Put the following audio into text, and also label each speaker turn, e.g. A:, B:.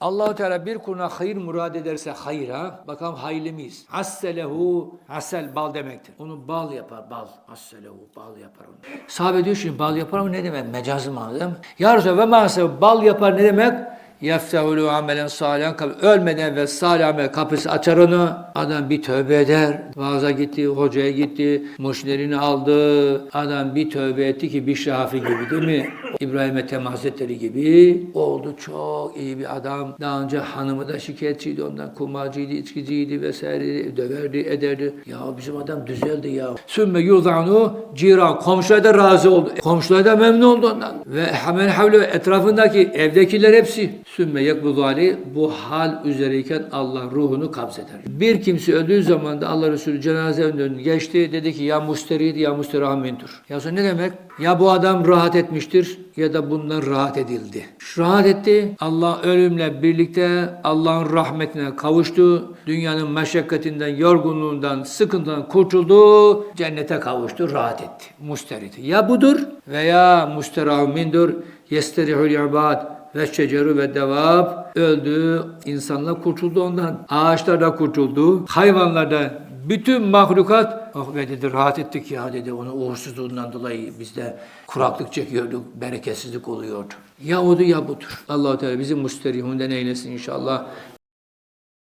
A: Allahu Teala bir kuluna hayır murad ederse hayra, bakalım hayırlı mıyız? Hasselehu, hassel bal demektir. Onu bal yapar, bal. Hasselehu, bal yapar onu. Sahabe diyor şimdi bal yapar mı ne demek? Mecazı mı değil mi? Ya Resulallah ve maalesef bal yapar ne demek? Yeftehulu amelen kab- ölmeden ve salih amel kapısı açar onu. Adam bir tövbe eder. Vaaza gitti, hocaya gitti, muşlerini aldı. Adam bir tövbe etti ki bir şafi gibi değil mi? İbrahim Ethem Hazretleri gibi oldu çok iyi bir adam. Daha önce hanımı da şikayetçiydi ondan. Kumarcıydı, içkiciydi vesaire. Döverdi, ederdi. Ya bizim adam düzeldi ya. Sümme yuzanu ciran. Komşular da razı oldu. Komşular da memnun oldu ondan. Ve hemen havle etrafındaki evdekiler hepsi. Sümme yakbudu aleyh. Bu hal üzereyken Allah ruhunu kabzeder. Bir kimse öldüğü zaman da Allah Resulü cenaze önünden geçti. Dedi ki ya musterid ya musteramindur. Ya sonra ne demek? Ya bu adam rahat etmiştir ya da bundan rahat edildi. Rahat etti. Allah ölümle birlikte Allah'ın rahmetine kavuştu. Dünyanın meşakkatinden, yorgunluğundan, sıkıntıdan kurtuldu. Cennete kavuştu, rahat etti. Musterid. Ya budur veya musteramindur. Yesterihul ibad ve şeceru ve devab öldü. İnsanlar kurtuldu ondan. Ağaçlar da kurtuldu. Hayvanlar da bütün mahlukat oh be dedi rahat ettik ya dedi onun uğursuzluğundan dolayı biz de kuraklık çekiyorduk, bereketsizlik oluyordu. Ya odu ya budur. allah Teala bizi müsterihünden eylesin inşallah.